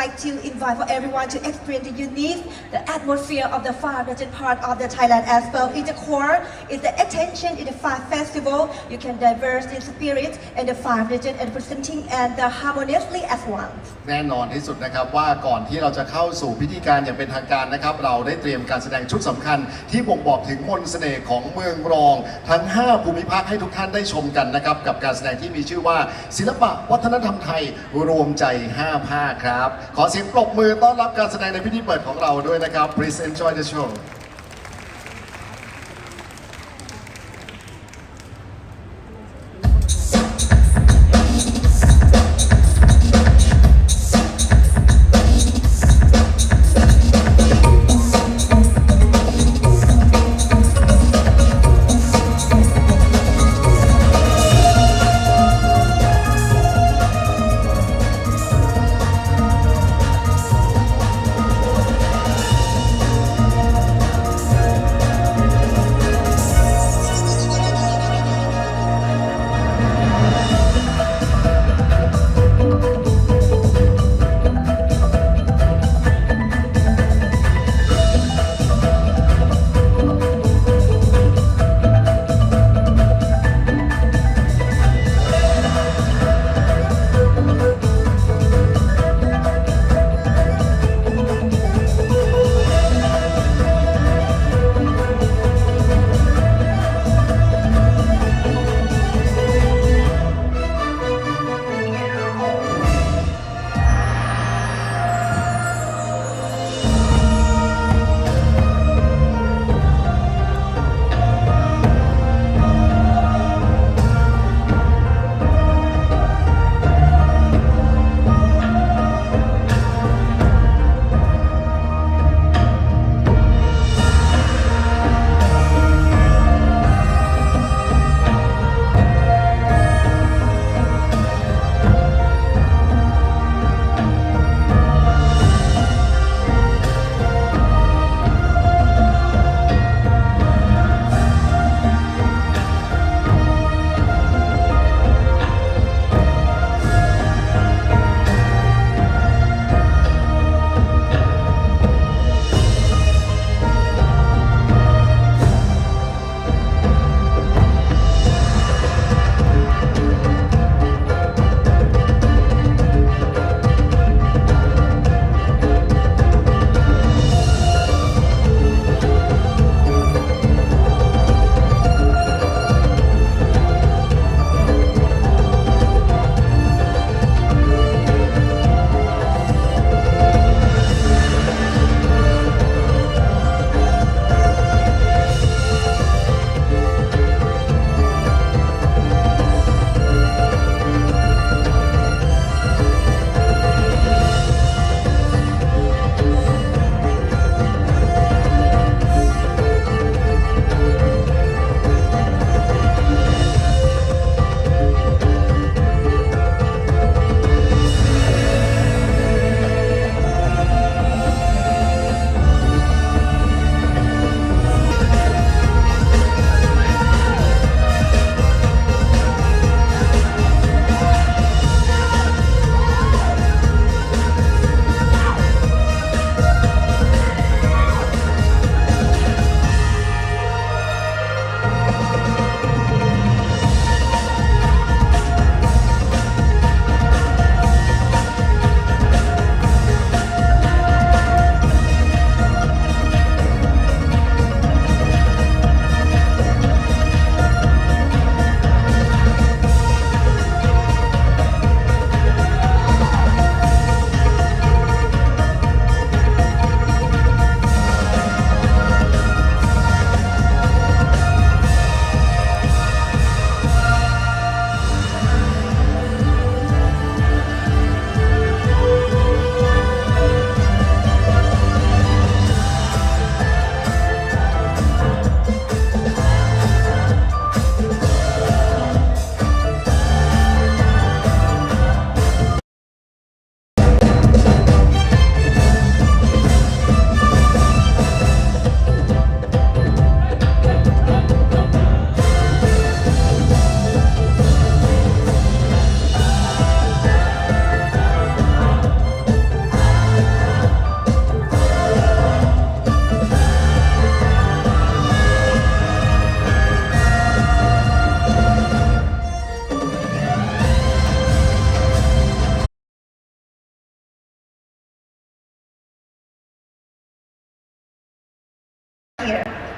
like to invite for everyone to experience the unique, the atmosphere of the five region part of the Thailand as well. In the core it's the attention in the five festival. You can diverse in spirit and the five region and presenting and the harmoniously as one. แน่นอนที่สุดนะครับว่าก่อนที่เราจะเข้าสู่พิธีการอย่างเป็นทางการนะครับ เราได้เตรียมการแสดงชุดสำคัญ ที่บ่งบอกถึงมนต์เสน่ห์ของเมืองรอง ทั้ง 5 ภูมิภาคให้ทุกท่านได้ชมกันนะครับ กับการแสดงที่มีชื่อว่าศิลปะวัฒนธรรมไทยรวมใจ 5 ภาคครับขอเสียงปรบมือต้อนรับการแสดงในพิธีเปิดของเราด้วยนะครับ Please enjoy the show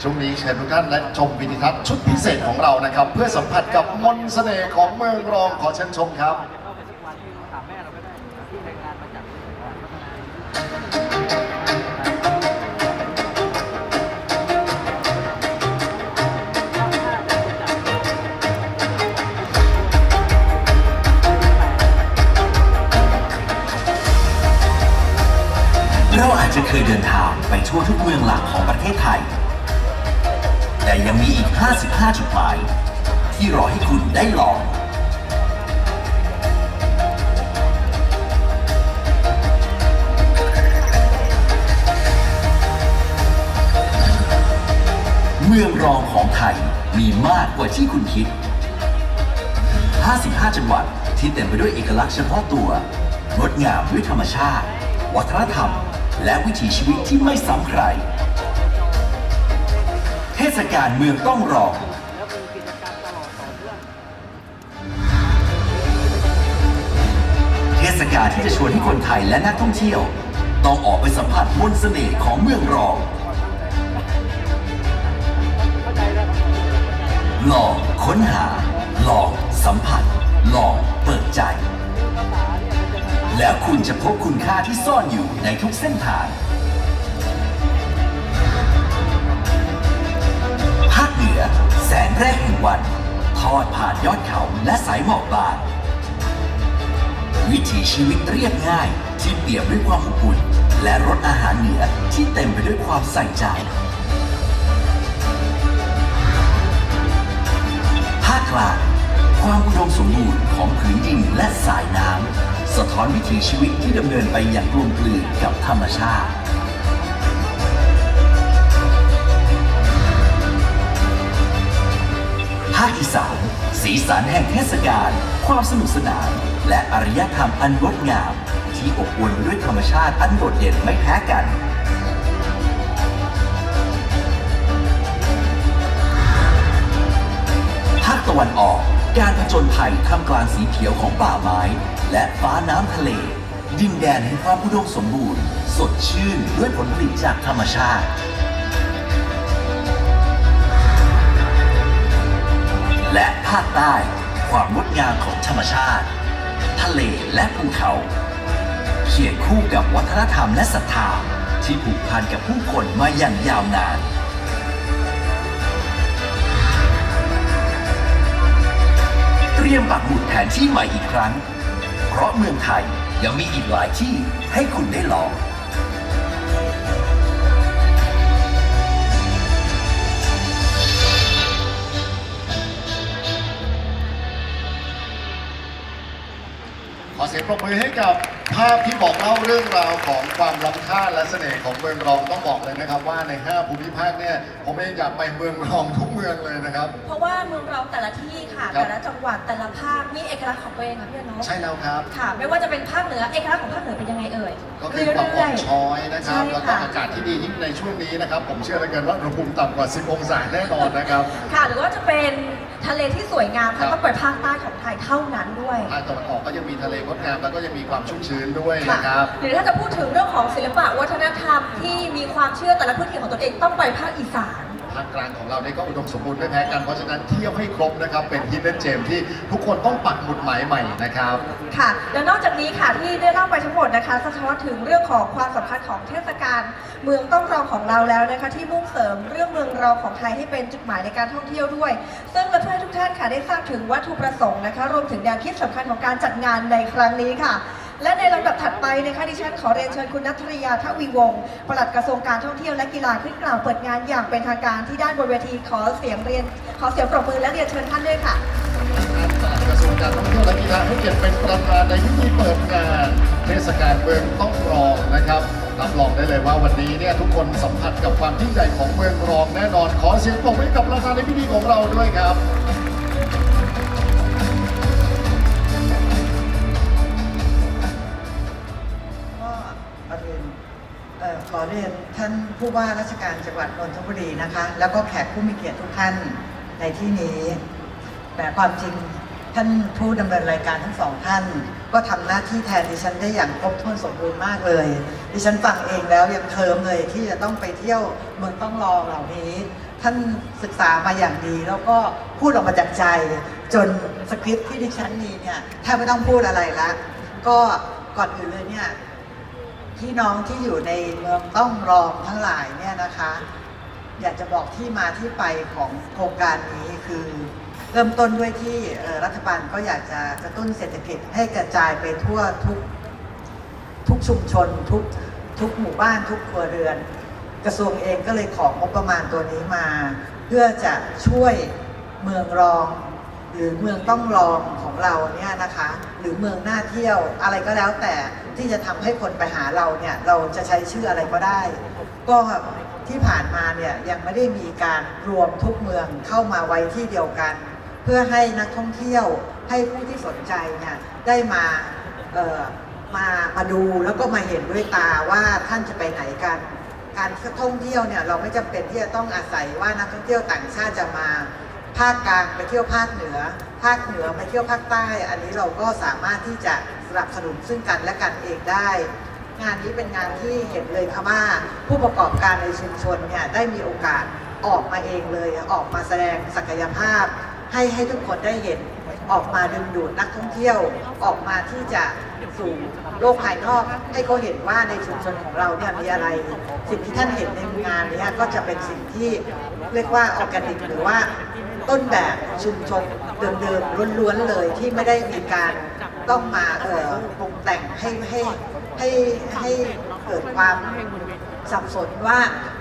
ช่วงนี้เชิญทุกท่านและชมวิดีทัศน์ชุดพิเศษของเรานะครับ เพื่อสัมผัสกับมนต์เสน่ห์ของเมืองรองขอเชิญชมครับ ที่คุณคิด 55 จังหวัดที่เต็มไปด้วยเอกลักษณ์เฉพาะตัว งดงามด้วยธรรมชาติ วัฒนธรรม และวิถีชีวิตที่ไม่ซ้ำใคร เทศกาลเมืองต้องรองแล้วมีกิจกรรมตลอดต่อเนื่องเทศกาลที่จะชวนให้คนไทยและนักท่องเที่ยว ต้องออกไปสัมผัสมนต์เสน่ห์ของเมืองรอง ลองค้นหา ลองสัมผัส ลองเปิดใจ แล้วคุณจะพบคุณค่าที่ซ่อนอยู่ในทุกเส้นทางภาคเหนือแสงแรกแห่งวัน ทอดผ่านยอดเขาและสายหมอกบางวิถีชีวิตเรียบง่ายที่เปี่ยมด้วยความอบอุ่นและรสอาหารเหนือที่เต็มไปด้วยความใส่ใจ กลางความอุดมสมบูรณ์ของผืนดินและสายน้ำสะท้อนวิถีชีวิตที่ดำเนินไปอย่างกลมกลืนกับธรรมชาติภาคอีสานสีสันแห่งเทศกาลความสนุกสนาน และอารยธรรมอันงดงาม ที่อบอวลด้วยธรรมชาติอันโดดเด่นไม่แพ้กันะวันออก การผจญภัยท่ามกลางสีเขียวของป่าไม้ และฟ้าน้ำทะเล ดินแดนแห่งความอุดมสมบูรณ์ สดชื่นด้วยผลผลิตจากธรรมชาติและภาคใต้ ความงดงามของธรรมชาติ ทะเลและภูเขาเคียงคู่กับวัฒนธรรมและศรัทธาที่ผูกพันกับผู้คนมาอย่างยาวนาน รียมปักหมุดแผนที่ใหม่อีกครั้ง เพราะเมืองไทยยังมีอีกหลายที่ให้คุณได้ลอง ขอเสียงปรบมือให้กับ ภาพที่บอกเล่าเรื่องราวของความล้ำค่าและเสน่ห์ของเมืองรองต้องบอกเลยนะครับ ว่าใน 5 ภูมิภาคเนี่ยผมเองอยากไปเมืองรองทุกเมืองเลยนะครับ เพราะว่าเมืองเราแต่ละที่ค่ะ ครับ แต่ละจังหวัดแต่ละภาคมีเอกลักษณ์ของตัวเองค่ะพี่อนนท์ใช่แล้วครับ ค่ะ ไม่ว่าจะเป็นภาคเหนือเอกลักษณ์ของภาคเหนือเป็นยังไงเอ่ยก็คือความอ่อนช้อยนะครับ ใช่แล้วก็ค่ะ อากาศที่ดียิ่งในช่วงนี้นะครับ ผมเชื่อเหลือเกินว่าอุณหภูมิต่ำกว่า 10 องศาแน่นอนนะครับ ค่ะหรือว่าจะเป็น ทะเลที่สวยงามครัค่ะบต้องไปภาคใต้ของไทยเท่านั้นด้วย ภาคตะวันออกก็ยังมีทะเลงดงามแล้วก็ยังมีความชุ่มชื้นด้วยค่ะนะครับหรือถ้าจะพูดถึงเรื่องของศิลปะวัฒนธรรมที่มีความเชื่อแต่ละพื้นที่ของตนเองต้องไปภาคอีสาน ภาคกลางของเราเนี่ยก็อุดมสมบูรณ์ไม่แพ้กัน เพราะฉะนั้นเที่ยวให้ครบนะครับ เป็นฮิดเด้นเจมที่ทุกคนต้องปักหมุดหมายใหม่นะครับ ค่ะ แล้วนอกจากนี้ค่ะที่ได้เล่าไปทั้งหมดนะคะสะท้อนถึงเรื่องของความสำคัญของเทศกาลเมืองต้องรองของเราแล้วนะคะ ที่มุ่งเสริมเรื่องเมืองรองของไทยให้เป็นจุดหมายในการท่องเที่ยวด้วย ซึ่งเพื่อให้ทุกท่านค่ะได้ทราบถึงวัตถุประสงค์นะคะ รวมถึงแนวคิดสำคัญของการจัดงานในครั้งนี้ค่ะ และในลำดับถัดไปนะคะดิฉันขอเรียนเชิญคุณนัทริยาทวีวงศ์ปลัดกระทรวงการท่องเที่ยวและกีฬาขึ้นกล่าวเปิดงานอย่างเป็นทางการที่ด้านบนเวทีขอเสียงเรียน ขอเสียงปรบมือและเรียนเชิญท่านด้วยค่ะกระทรวงการท่องเที่ยวและกีฬาให้เกียรติเป็นประธานในพิธีเปิดงานเทศกาลเมืองต้องรองนะครับรับรองได้เลยว่าวันนี้เนี่ยทุกคนสัมผัสกับความยิ่งใหญ่ของเมืองรองแน่นอนขอเสียงปรบมือกับประธานในพิธีของเราด้วยครับ เอ่อขอเรียนท่านผู้ว่าราชการจังหวัดนนทบุรีนะคะ แล้วก็แขกผู้มีเกียรติทุกท่านในที่นี้ แต่ความจริงท่านผู้ดำเนินรายการทั้งสองท่าน ก็ทำหน้าที่แทนดิฉันได้อย่างครบถ้วนสมบูรณ์มากเลย ดิฉันฟังเองแล้วยังเคลิมเลยที่จะต้องไปเที่ยวเมืองต้องรองเหล่านี้ ท่านศึกษามาอย่างดี แล้วก็พูดออกมาจากใจ จนสคริปต์ที่ดิฉันมีเนี่ยแทบไม่ต้องพูดอะไรละก็ก่อนอื่นเลยเนี่ย พี่น้องที่อยู่ในเมืองต้องรองทั้งหลายเนี่ยนะคะ อยากจะบอกที่มาที่ไปของโครงการนี้คือ เริ่มต้นด้วยที่รัฐบาลก็อยากจะกระตุ้นเศรษฐกิจให้กระจายไปทั่วทุกทุกชุมชนทุกทุกหมู่บ้านทุกครัวเรือน กระทรวงเองก็เลยของงบประมาณตัวนี้มา เพื่อจะช่วยเมืองรอง หรือเมืองต้องรองของเราเนี่ยนะคะ หรือเมืองน่าเที่ยวอะไรก็แล้วแต่ที่จะทำให้คนไปหาเราเนี่ยเราจะใช้ชื่ออะไรก็ได้ ก็ที่ผ่านมาเนี่ยยังไม่ได้มีการรวมทุกเมืองเข้ามาไว้ที่เดียวกัน เพื่อให้นักท่องเที่ยวให้ผู้ที่สนใจเนี่ยได้มาเอ่อมามาดูแล้วก็มาเห็นด้วยตาว่าท่านจะไปไหนกัน การท่องเที่ยวเนี่ยเราไม่จำเป็นที่จะต้องอาศัยว่านักท่องเที่ยวต่างชาติจะมา ภาคกลางไปเที่ยวภาคเหนือ ภาคเหนือไปเที่ยวภาคใต้ อันนี้เราก็สามารถที่จะสนับสนุนซึ่งกันและกันเองได้ งานนี้เป็นงานที่เห็นเลยค่ะว่า ผู้ประกอบการในชุมชนเนี่ยได้มีโอกาสออกมาเองเลย ออกมาแสดงศักยภาพ ให้ให้ทุกคนได้เห็นออกมาดึงดูดนักท่องเที่ยวออกมาที่จะสู่โลกภายนอกให้เขาเห็นว่าในชุมชนของเราเนี่ยมีอะไร สิ่งที่ท่านเห็นในงานเนี้ก็จะเป็นสิ่งที่เรียกว่าออร์แกนิกหรือว่า ต้นแบบชุมชนเดิมๆล้วนๆเลยที่ไม่ได้มีการต้องมาเอ่อปรุงแต่งให้ให้ให้ให้เกิดความสับสนว่า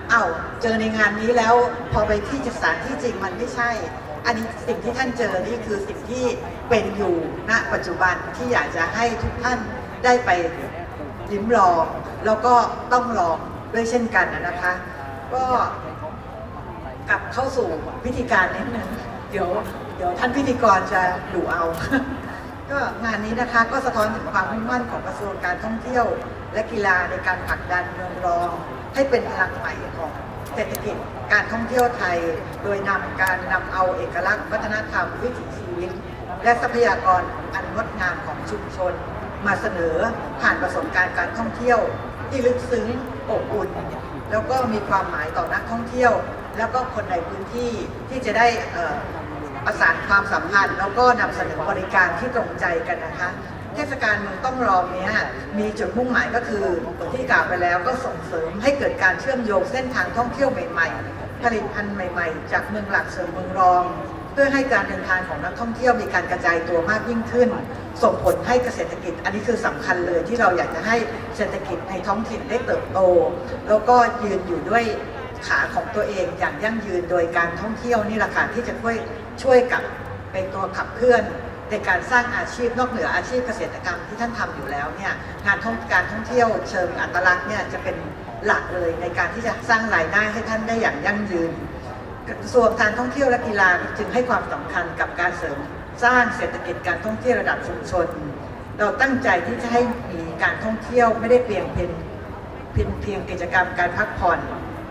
เอ้าเจอในงานนี้แล้วพอไปที่สถานที่จริงมันไม่ใช่ อันนี้สิ่งที่ท่านเจอนี่คือสิ่งที่เป็นอยู่ณปัจจุบันที่อยากจะให้ทุกท่านได้ไปลิ้มลอง แล้วก็ต้องลองด้วยเช่นกันนะคะ ก็ กลับเข้าสู่พิธีการนิดนึงเดี๋ยวเดี๋ยวท่านพิธีกรจะดูเอา ก็งานนี้นะคะก็สะท้อนถึงความมุ่งมั่นของกระทรวงการท่องเที่ยว และกีฬาในการผลักดันเมืองรอง ให้เป็นพลังใหม่ของเศรษฐกิจการท่องเที่ยวไทย โดยนำการนำเอาเอกลักษณ์วัฒนธรรมวิถีชีวิต และทรัพยากรอันงดงามของชุมชน มาเสนอผ่านประสบการณ์การท่องเที่ยว ที่ลึกซึ้งอบอุ่น แล้วก็มีความหมายต่อนักท่องเที่ยว แล้วก็คนในพื้นที่ที่จะได้ประสานความสัมพันธ์ แล้วก็นำเสนอบริการที่ตรงใจกันนะคะ เทศกาลเมืองต้องรองเนี้ยมีจุดมุ่งหมายก็คือที่กล่าวไปแล้วก็ส่งเสริมให้เกิดการเชื่อมโยงเส้นทางท่องเที่ยวใหม่ ๆ ผลิตภัณฑ์ใหม่ ๆ จากเมืองหลักสู่เมืองรอง เพื่อให้การเดินทางของนักท่องเที่ยวมีการกระจายตัวมากยิ่งขึ้น ส่งผลให้เกษตรกิจ อันนี้คือสำคัญเลยที่เราอยากจะให้เศรษฐกิจในท้องถิ่นได้เติบโต แล้วก็ยืนอยู่ด้วย ขาของตัวเองอย่างยั่งยืนโดยการท่องเที่ยวนี่แหละค่ะที่จะช่วยช่วยกับเป็นตัวขับเคลื่อนในการสร้างอาชีพนอกเหนืออาชีพเกษตรกรรมที่ท่านทำอยู่แล้วเนี่ยงานท่องการท่องเที่ยวเชิงอัตลักษณ์เนี่ยจะเป็นหลักเลยในการที่จะสร้างรายได้ให้ท่านได้อย่างยั่งยืนกระทรวงการท่องเที่ยวและกีฬาจึงให้ความสำคัญกับการเสริมสร้างเศรษฐกิจการท่องเที่ยวระดับชุมชน เราตั้งใจที่จะให้มีการท่องเที่ยวไม่ได้เพียงเป็นเพียงเพียงกิจกรรมการพักผ่อน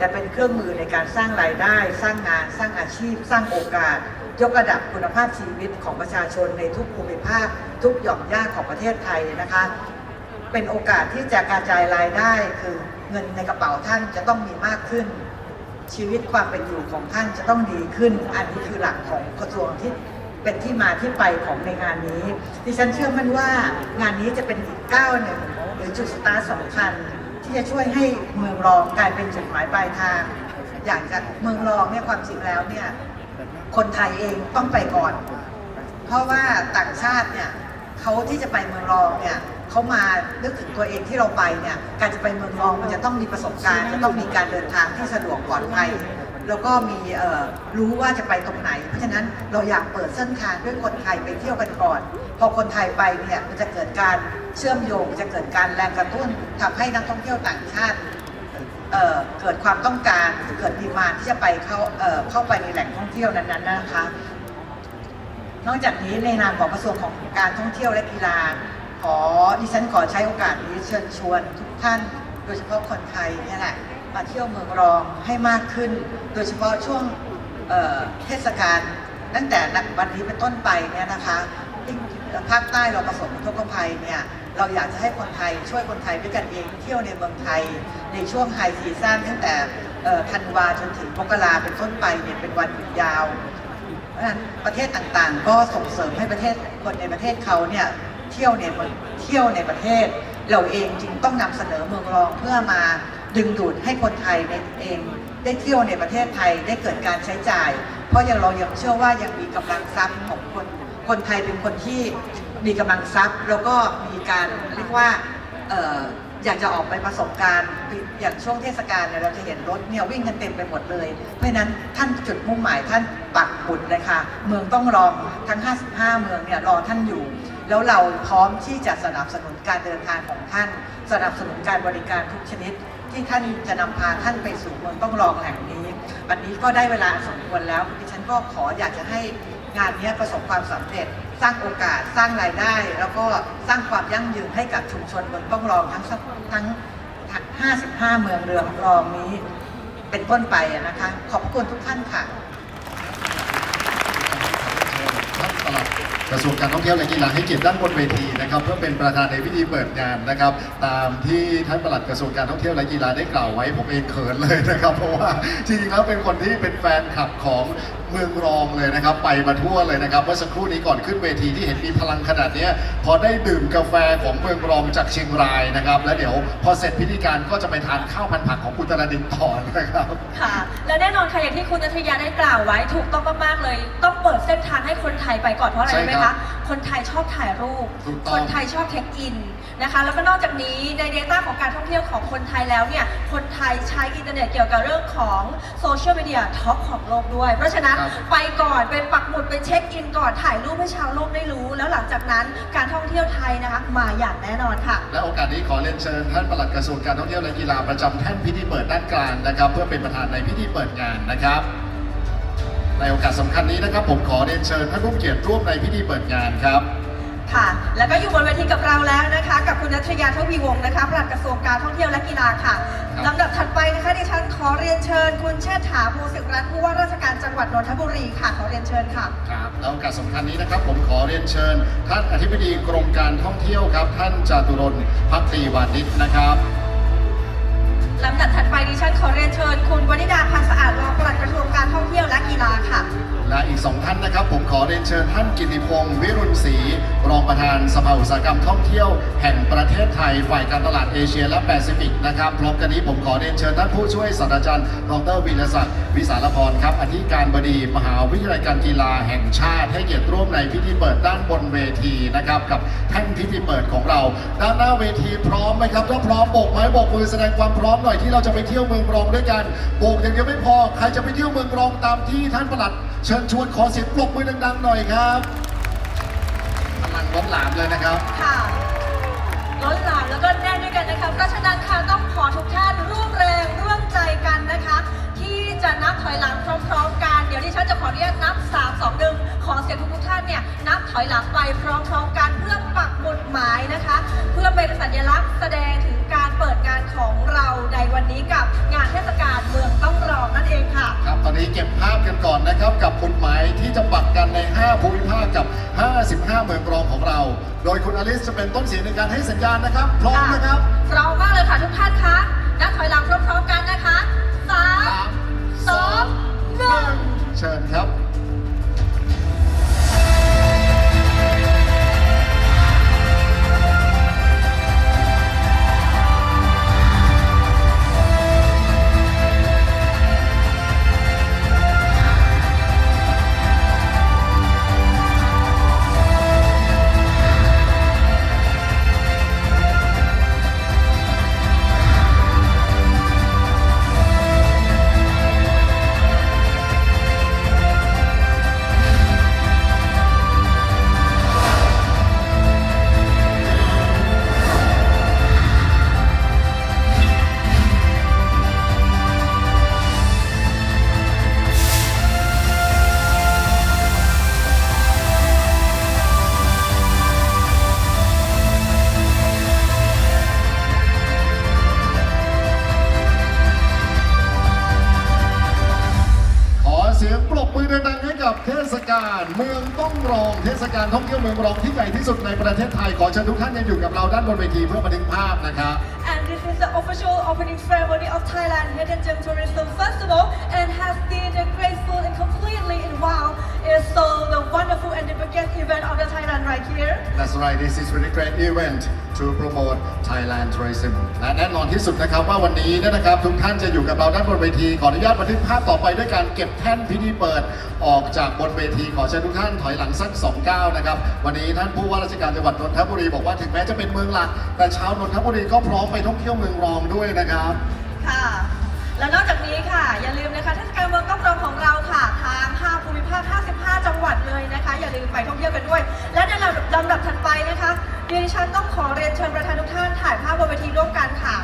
แต่เป็นเครื่องมือในการสร้างรายได้ สร้างงาน สร้างอาชีพ สร้างโอกาส ยกระดับคุณภาพชีวิตของประชาชนในทุกภูมิภาค ทุกหย่อมย่าของประเทศไทยนะคะ เป็นโอกาสที่จะกระจายรายได้คือเงินในกระเป๋าท่านจะต้องมีมากขึ้น ชีวิตความเป็นอยู่ของท่านจะต้องดีขึ้น อันนี้คือหลักของกระทรวงที่เป็นที่มาที่ไปของในงานนี้ ดิฉันเชื่อมั่นว่างานนี้จะเป็นอีกก้าวหนึ่งหรือจุดสตาร์ทสำคัญ ที่จะช่วยให้เมืองรองกลายเป็นจุดหมายปลายทาง อย่างจะเมืองรองเนี่ยความจริงแล้วเนี่ยคนไทยเองต้องไปก่อน เพราะว่าต่างชาติเนี่ยเขาที่จะไปเมืองรองเนี่ยเขามานึกถึงตัวเองที่เราไปเนี่ยการจะไปเมืองรองมันจะต้องมีประสบการณ์จะต้องมีการเดินทางที่สะดวกปลอดภัย แล้วก็มีรู้ว่าจะไปตรงไหน เพราะฉะนั้นเราอยากเปิดเส้นทางด้วยคนไทยไปเที่ยวกันก่อน พอคนไทยไปเนี่ยมันจะเกิดการเชื่อมโยง จะเกิดการแรงกระตุ้นทำให้นักท่องเที่ยวต่างชาติเเกิดความต้องการเกิดดีมานที่จะไปเข้าเเข้าไปในแหล่งท่องเที่ยวนั้นๆนะคะ นอกจากนี้ในนามของกระทรวงของการท่องเที่ยวและกีฬา ขอดิฉันขอใช้โอกาสนี้เชิญชวนทุกท่าน โดยเฉพาะคนไทยนี่แหละ มาเที่ยวเมืองรองให้มากขึ้น โดยเฉพาะช่วงเเทศกาลตั้งแต่วันนี้เป็นต้นไปเนี่ยนะคะภาคใต้เราประสบอุทกภัยเนี่ยเราอยากจะให้คนไทยช่วยคนไทยด้วยกันเองเที่ยวในเมืองไทย ในช่วงไฮซีซั่นตั้งแต่ธันวาจนถึงมกราเป็นต้นไปเนี่ยเป็นวันหยุดยาวเพราะฉะนั้นประเทศต่างๆ ก็ส่งเสริมให้ประเทศคนในประเทศเขาเนี่ยเที่ยวในเมืองเที่ยวในประเทศ เราเองจึงต้องนำเสนอเมืองรองเพื่อมา ดึงดูดให้คนไทยเอง ได้เที่ยวในประเทศไทยได้เกิดการใช้จ่าย เพราะยังเรายังเชื่อว่ายังมีกำลังทรัพย์ของคนคนไทยเป็นคนที่มีกำลังทรัพย์ แล้วก็มีการเรียกว่าออยากจะออกไปประสบการณ์อย่างช่วงเทศกาลเนี่ยเราจะเห็นรถเนี่ยวิ่งกันเต็มไปหมดเลย เพราะฉะนั้นท่านจุดมุ่งหมายท่านปักหมุดเลยค่ะ เมืองต้องรองทั้ง 55 เมืองเนี่ยรอท่านอยู่ แล้วเราพร้อมที่จะสนับสนุนการเดินทางของท่าน สนับสนุนการบริการทุกชนิด ที่ท่านจะนำพาท่านไปสู่เมืองต้องรองแห่งนี้ วันนี้ก็ได้เวลาสมควรแล้วดิฉันก็ขออยากจะให้งานนี้ประสบความสำเร็จ สร้างโอกาสสร้างรายได้ แล้วก็สร้างความยั่งยืนให้กับชุมชนเมืองต้องรองทั้งทั้ง 55 เมืองเรืองรองนี้ เป็นต้นไปนะคะ ขอบคุณทุกท่านค่ะ ท่านปลัด กระทรวงการท่องเที่ยวและกีฬาให้เกียรติด้านบนเวทีนะครับเพื่อเป็นประธานในพิธีเปิดงานนะครับ ตามที่ท่านปลัดกระทรวงการท่องเที่ยวและกีฬาได้กล่าวไว้ผมเองเขินเลยนะครับ เพราะว่าจริงๆแล้วเป็นคนที่เป็นแฟนคลับของ เมืองรองเลยนะครับ ไปมาทั่วเลยนะครับเมื่อสักครู่นี้ก่อนขึ้นเวทีที่เห็นมีพลังขนาดเนี้ยพอได้ดื่มกาแฟของเมืองรองจากเชียงรายนะครับ แล้วเดี๋ยวพอเสร็จพิธีการก็จะไปทานข้าวพันผักของอุตรดิตถ์ต่อนะครับ ค่ะ และแน่นอนค่ะอย่างที่คุณนัทยาได้กล่าวไว้ถูกต้องมากๆเลย ต้องเปิดเส้นทางให้คนไทยไปก่อนเพราะอะไรใช่รู้ไหมครัคะ บคนไทยชอบถ่ายรูป ถูกต้อง คนไทยชอบเช็คอิน นะคะแล้วก็นอกจากนี้ใน Data ของการท่องเที่ยวของคนไทยแล้วเนี่ยคนไทยใช้อินเทอร์เน็ตเกี่ยวกับเรื่องของโซเชียลมีเดียท็อปของโลกด้วย เพราะฉะนั้นครับไปก่อนเป็นปักหมุดไปเช็คอินก่อนถ่ายรูปให้ชาวโลกได้รู้ แล้วหลังจากนั้นการท่องเที่ยวไทยนะคะมาอย่างแน่นอนค่ะ และโอกาสนี้ขอเรียนเชิญท่านปลัดกระทรวงการท่องเที่ยวและกีฬาประจำแท่นพิธีเปิดด้านกลางนะครับ เพื่อเป็นประธานในพิธีเปิดงานนะครับ ในโอกาสสำคัญนี้นะครับ ผมขอเรียนเชิญท่านผู้มีเกียรติร่วมในพิธีเปิดงานครับ ค่ะ แล้วก็อยู่บนเวทีกับเราแล้วนะคะ กับคุณนัทยาทวีวงศ์นะคะปลัดกระทรวงการท่องเที่ยวและกีฬาค่ะครับลำดับถัดไปนะคะดิฉันขอเรียนเชิญ คุณเชษฐาภูสิรัตน์ผู้ว่าราชการจังหวัดนนทบุรีค่ะ ขอเรียนเชิญค่ะ ครับแล้วโอกาสสำคัญนี้นะครับผมขอเรียนเชิญ ท่านอธิบดีกรมการท่องเที่ยวครับ ท่านจาตุรนต์พักตีวานิชนะครับลำดับถัดไปดิฉันขอเรียนเชิญ คุณวนิดาพันธ์สะอาดรองปลัดกระทรวงการท่องเที่ยวและกีฬาค่ะ และอีกสองท่านนะครับ ผมขอเรียนเชิญท่านกิติพงศ์วิรุณศรีรองประธานสภาอุตสาหกรรมท่องเที่ยว แห่งประเทศไทยฝ่ายการตลาดเอเชียและแปซิฟิกนะครับพร้อมกันนี้ผมขอเรียนเชิญท่านผู้ช่วยศาสตราจารย์ดรวิรศักดิ์วิสารพรครับอธิการบดีมหาวิทยาลัยการกีฬาแห่งชาติให้เกียรติร่วมในพิธีเปิดด้านบนเวทีนะครับกับแท่นพิธีเปิดของเรา ด้านหน้าเวทีพร้อมไหมครับถ้าพร้อมโบกไม้โบกมือแสดงความพร้อมหน่อยที่เราจะไปเที่ยวเมืองรองด้วยกันโบกอย่างเดียวไม่พอใครจะไปเที่ยวเมืองรองตามที่ท่านประหลัด เชิญชวนขอเสียงปรบมือดังๆหน่อยครับพลังล้นหลามเลยนะครับ ค่ะล้นหลามแล้วก็แน่นด้วยกันนะคะเพราะฉะนั้นค่ะต้องขอทุกท่านร่วมแรงร่วมใจกันนะคะ ที่จะนับถอยหลังพร้อมๆกัน เดี๋ยวดิฉันจะขออนุญาตนับ 3 2 1 ขอเสียงทุกๆท่านเนี่ยนับถอยหลังไปพร้อมๆกันเพื่อปักหมุดหมายนะคะ เพื่อเป็นสัญลักษณ์แสดงถึงการเปิดงานของเราในวันนี้กับงานเทศกาลเมืองต้องรองนั่นเองค่ะ ครับตอนนี้เก็บภาพกันก่อนนะครับกับกฎหมายที่จะปักกันใน 5 ภูมิภาคกับ 55 เมืองรองของเรา โดยคุณอลิสจะเป็นต้นเสียงในการให้สัญญาณนะครับ พร้อมนะครับ พร้อมมากเลยค่ะทุกท่านคะ ญทุกท่านยังอยู่กับเราด้านบนเวทีเพื่อบันทึกภาพนะครับ And this is the official opening ceremony of Thailand Hidden Gem Tourism Festival and has been graceful and completely in wow. It's so the wonderful and the biggest event of the Thailand right here. That's right this is really great event to promote Thailand tourism และแน่นอนที่สุดนะครับว่าวันนี้นะครับ ทุกท่านจะอยู่กับเราด้านบนเวที ขออนุญาตบันทึกภาพต่อไปด้วยการเก็บแท่นพิธีเปิดออกจากบนเวที ขอเชิญทุกท่านถอยหลังสักสองก้าวนะครับ วันนี้ท่านผู้ว่าราชการจังหวัดนนทบุรีบอกว่าถึงแม้จะเป็นเมืองหลัก แต่ชาวนนทบุรีก็พร้อมไปท่องเที่ยวเมืองรองด้วยนะครับ ค่ะ และนอกจากนี้ค่ะ อย่าลืมนะคะเทศกาลเมืองต้องร 55 จังหวัดเลยนะคะ อย่าลืมไปท่องเที่ยวกันด้วย และในลำดับถัดไปนะคะดิฉันต้องขอเรียนเชิญประธานทุกท่านถ่ายภาพบนเวทีร่วมกันค่ะ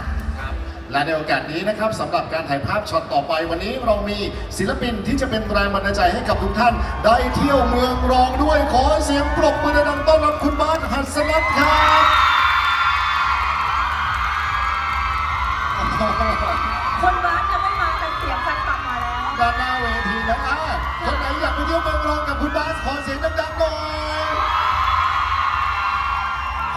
และในโอกาสนี้นะครับสำหรับการถ่ายภาพช็อตต่อไปวันนี้เรามีศิลปินที่จะเป็นแรงบันดาลใจให้กับทุกท่าน ได้เที่ยวเมืองรองด้วยขอเสียงปรบมือดังต้อนรับคุณบาสหัสลัดครับ คุณบาสขอเสียงดังๆหน่อย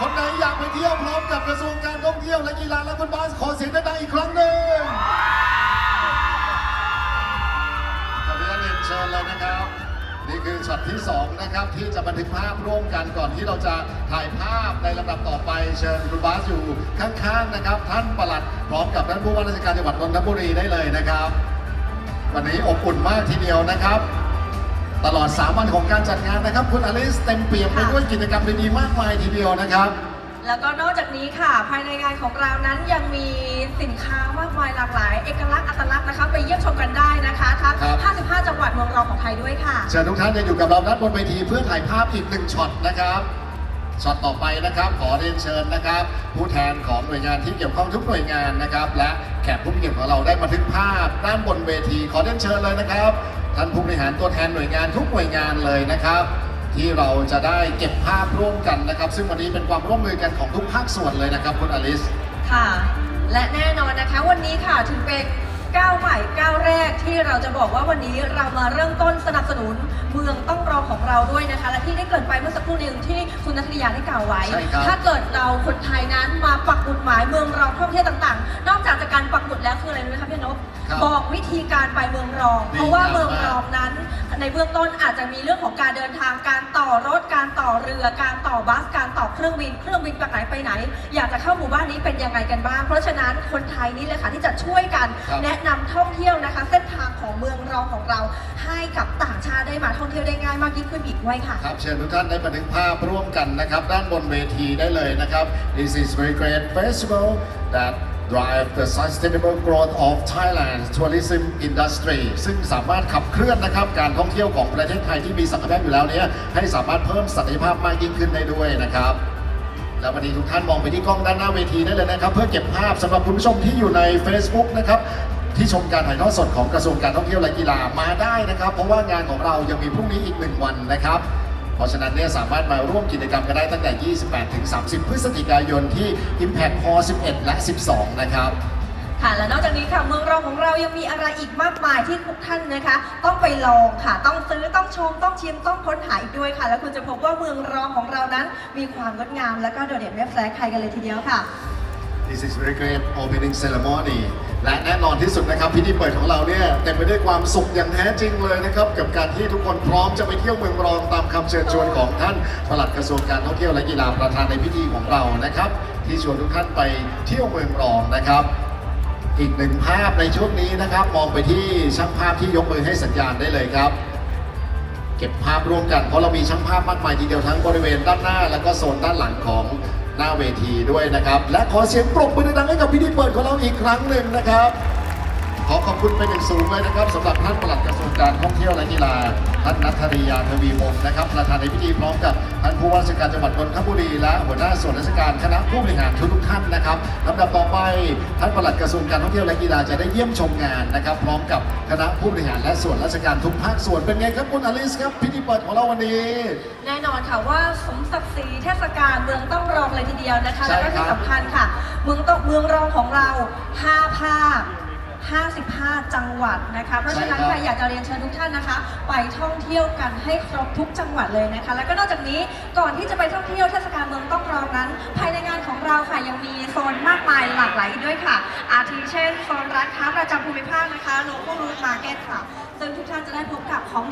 คนไหนอยากไปเที่ยวพร้อมกับกระทรวงการท่องเที่ยวและกีฬาและคุณบาสขอเสียงดังๆอีกครั้งหนึ่งขออนุญาตเรียนเชิญเลยนะครับ นี่คือช็อตที่สองนะครับ ที่จะบันทึกภาพร่วมกันก่อนที่เราจะถ่ายภาพในลำดับต่อไป เชิญคุณบาสอยู่ข้างๆนะครับ ท่านปลัดพร้อมกับท่านผู้ว่าราชการจังหวัดนนทบุรีได้เลยนะครับ วันนี้อบอุ่นมากทีเดียวนะครับ ตลอด 3 วันของการจัดงานนะครับ คุณอลิสเต็มเปี่ยมไปด้วยกิจกรรมดีๆมากมายทีเดียวนะครับ แล้วก็นอกจากนี้ค่ะ ภายในงานของเรานั้นยังมีสินค้ามากมายหลากหลาย เอกลักษณ์อัตลักษณ์นะคะไปเยี่ยมชมกันได้นะคะทั้งครับ 55 จังหวัดเมืองรองของไทยด้วยค่ะ เชิญทุกท่านจะอยู่กับเราด้านบนเวทีเพื่อถ่ายภาพอีกหนึ่งช็อตนะครับช็อตต่อไปนะครับ ขอเรียนเชิญนะครับ ผู้แทนของหน่วยงานที่เกี่ยวข้องทุกหน่วยงานนะครับ และแขกผู้มีเกียรติของเราได้บันทึกภาพด้านบนเวที ขอเรียนเชิญเลยนะครับ ท่านผู้บริหารตัวแทนหน่วยงานทุกหน่วยงานเลยนะครับ ที่เราจะได้เก็บภาพร่วมกันนะครับ ซึ่งวันนี้เป็นความร่วมมือกันของทุกภาคส่วนเลยนะครับคุณอลิสค่ะ และแน่นอนนะคะวันนี้ค่ะถือเป็นก้าวใหม่ก้าวแรกที่เราจะบอกว่าวันนี้เรามาเริ่มต้นสนับสนุนเมืองต้องรองของเราด้วยนะคะ และที่ได้เกริดไปเมื่อสักครู่หนึ่งที่คุณนัทยาได้กล่าวไว้ใช่ครับถ้าเกิดเราคนไทยนั้นมาปักหมุดหมายเมืองรองท่องเที่ยวต่างๆ นอกจากจากการปักหมุดแล้วคืออะไรรู้ไหมคะพี่นพ ครับบอกวิธีการไปเมืองรอง ดีเพราะว่าครับเมืองรองนั้น ในเบื้องต้นอาจจะมีเรื่องของการเดินทางการต่อรถการต่อเรือการต่อบัสการต่อเครื่องบินเครื่องบินจากไหนไปไหน อยากจะเข้าหมู่บ้านนี้เป็นยังไงกันบ้าง เพราะฉะนั้นคนไทยนี่เลยค่ะที่จะช่วยกันครับ แนะนำท่องเที่ยวนะคะ เส้นทางของเมืองรองของเรา ให้กับต่างชาติได้มาท่องเที่ยวได้ง่ายมากยิ่งขึ้นอีกด้วยค่ะ ครับเชิญทุกท่านได้บันทึกภาพร่วมกันนะครับ ด้านบนเวทีได้เลยนะครับ This is very great festival that drive the sustainable growth of Thailand tourism industry ซึ่งสามารถขับเคลื่อนนะครับการท่องเที่ยวของประเทศไทยที่มีศักยภาพอยู่แล้วเนี้ยให้สามารถเพิ่มศักยภาพมากยิ่งขึ้นได้ด้วยนะครับแล้ววันนี้ทุกท่านมองไปที่กล้องด้านหน้าเวทีได้เลยนะครับ เพื่อเก็บภาพสำหรับคุณผู้ชมที่อยู่ใน Facebook นะครับที่ชมการถ่ายทอดสดของกระทรวงการท่องเที่ยวและกีฬามาได้นะครับ เพราะว่างานของเรายังมีพรุ่งนี้อีกหนึ่งวันนะครับ เพราะฉะนั้นเนี่ยสามารถมาร่วมกิจกรรมกันได้ตั้งแต่ 28 ถึง 30 พฤศจิกายนที่ Impact Hall 11 และ 12 นะครับค่ะและนอกจากนี้ค่ะเมืองรองของเรายังมีอะไรอีกมากมายที่ทุกท่านนะคะ ต้องไปลองค่ะ ต้องซื้อต้องชมต้องชิมต้องค้นหาอีกด้วยค่ะ แล้วคุณจะพบว่าเมืองรองของเรานั้น มีความงดงามและก็โดดเด่นไม่แพ้ใครกันเลยทีเดียวค่ะ This is very great opening ceremony และแน่นอนที่สุดนะครับพิธีเปิดของเราเนี่ยเต็มไปด้วยความสุขอย่างแท้จริงเลยนะครับกับการที่ทุกคนพร้อมจะไปเที่ยวเมืองรองตามคำเชิญชวนของท่านปลัดกระทรวงการท่องเที่ยวและกีฬาประธานในพิธีของเรานะครับ ที่ชวนทุกท่านไปเที่ยวเมืองรองนะครับอีกหนึ่งภาพในช่วงนี้นะครับ มองไปที่ช่างภาพที่ยกมือให้สัญญาณได้เลยครับ เก็บภาพร่วมกันเพราะเรามีช่างภาพมากมายทีเดียวทั้งบริเวณด้านหน้า และก็โซนด้านหลังของ หน้าเวทีด้วยนะครับ และขอเสียงปรบมือดังๆให้กับพิธีเปิดของเราอีกครั้งหนึ่งนะครับ ขอขอบคุณเป็นอย่างสูงเลยนะครับสำหรับท่านปลัดกระทรวงการท่องเที่ยวและกีฬาท่านนัทริยาทวีวงศ์นะครับประธานในพิธีพร้อมกับท่านผู้ว่าราชการจังหวัดนนทบุรีและหัวหน้าส่วนราชการคณะผู้บริหารทุกท่านนะครับลำดับต่อไปท่านปลัดกระทรวงการท่องเที่ยวและกีฬาจะได้เยี่ยมชมงานนะครับ พร้อมกับคณะผู้บริหารและส่วนราชการทุกภาคส่วนเป็นไงครับคุณอลิสครับพิธีเปิดของเราวันนี้แน่นอนค่ะว่าสมศักดิ์ศรีเทศกาลเมืองต้องรองเลยทีเดียวนะคะแล้วก็ครัที่สำคัญค่ะ เมืองต้องเมืองรองของเรา5ภาค 55 จังหวัดนะคะ เพราะฉะนั้นใช่ครับใครอยากจะเรียนเชิญทุกท่านนะคะ ไปท่องเที่ยวกันให้ครบทุกจังหวัดเลยนะคะ แล้วก็นอกจากนี้ก่อนที่จะไปท่องเที่ยวเทศกาลเมืองต้องรองนั้น ภายในงานของเราค่ะยังมีโซนมากมายหลากหลายอีกด้วยค่ะ อาทิเช่นโซนร้านค้าประจำภูมิภาคนะคะ local route market ค่ะ ซึ่งทุกท่านจะได้พบกับของ